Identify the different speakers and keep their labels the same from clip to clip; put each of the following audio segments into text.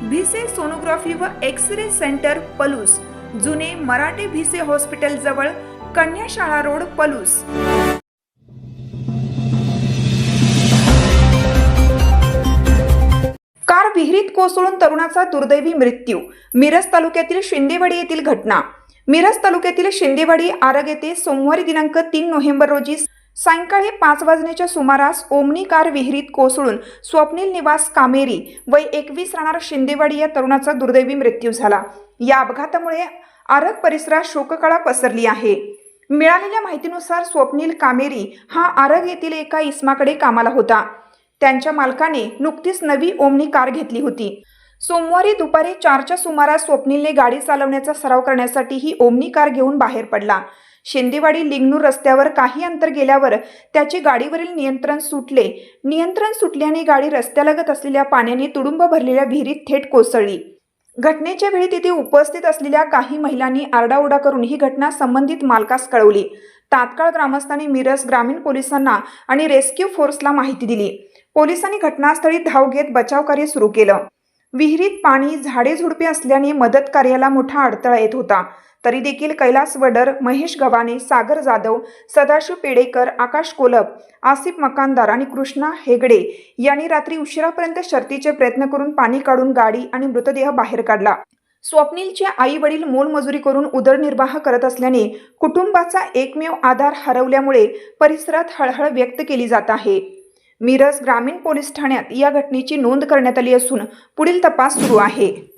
Speaker 1: Bhise sonography व X ray centre Palus. जुने Marathe Bhise hospital जवळ कन्याशाळा रोड पलूस. कार विहिरीत कोसळून तरुणाचा दुर्दैवी मृत्यू. मिरज तालुक्यातील शिंदेवाडी येथील घटना. मिरज तालुक्यातील शिंदेवाडी आरग येथे सोमवारी दिनांक तीन नोव्हेंबर रोजी सायंकाळी पाच वाजण्याच्या सुमारास ओमनी कार विहिरीत कोसळून स्वप्नील निवास कामेरी वय एकवीस राहणार शिंदेवाडी या तरुणाचा दुर्दैवी मृत्यू झाला. या अपघातामुळे आरग परिसरात शोककळा पसरली आहे. मिळालेल्या माहितीनुसार स्वप्नील कामेरी हा आरग येथील एका इस्माकडे कामाला होता. त्यांच्या मालकाने नुकतीच नवी ओमनी कार घेतली होती. सोमवारी दुपारी चारच्या सुमारास स्वप्नीलने गाडी चालवण्याचा सराव करण्यासाठी ही ओमनी कार घेऊन बाहेर पडला. शिंदेवाडी लिंगणूर रस्त्यावर काही अंतर गेल्यावर त्याचे गाडीवरील नियंत्रण सुटले. नियंत्रण सुटल्याने गाडी रस्त्यालगत असलेल्या पाण्याने तुडुंब भरलेल्या विहिरीत थेट कोसळली. घटनेच्या वेळी तिथे उपस्थित असलेल्या काही महिलांनी आरडाओरडा करून ही घटना संबंधित मालकास कळवली. तात्काळ ग्रामस्थांनी मिरज ग्रामीण पोलिसांना आणि रेस्क्यू फोर्सला माहिती दिली. पोलिसांनी घटनास्थळी धाव घेत बचाव कार्य सुरू केलं. विहिरीत पाणी झाडे झुडपे असल्याने मदत कार्याला मोठा अडथळा येत होता. तरी देखील कैलास वडर महेश गव्हाणे सागर जाधव सदाशिव पेडेकर आकाश कोलप आसिफ मकानदार आणि कृष्णा हेगडे यांनी रात्री उशिरापर्यंत शर्तीचे प्रयत्न करून पाणी काढून गाडी आणि मृतदेह बाहेर काढला. स्वप्नीलचे आई वडील मोलमजुरी करून उदरनिर्वाह करत असल्याने कुटुंबाचा एकमेव आधार हरवल्यामुळे परिसरात हळहळ व्यक्त केली जात आहे. मिरज ग्रामीण पोलीस ठाण्यात या घटनेची नोंद करण्यात आली असून पुढील तपास सुरू आहे.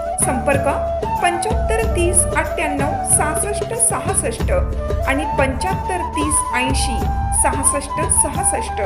Speaker 1: संपर्क पंच्याहत्तर तीस अठ्ठ्याण्णव सहासष्ट सहासष्ट आणि पंच्याहत्तर तीस ऐंशी सहासष्ट सहासष्ट.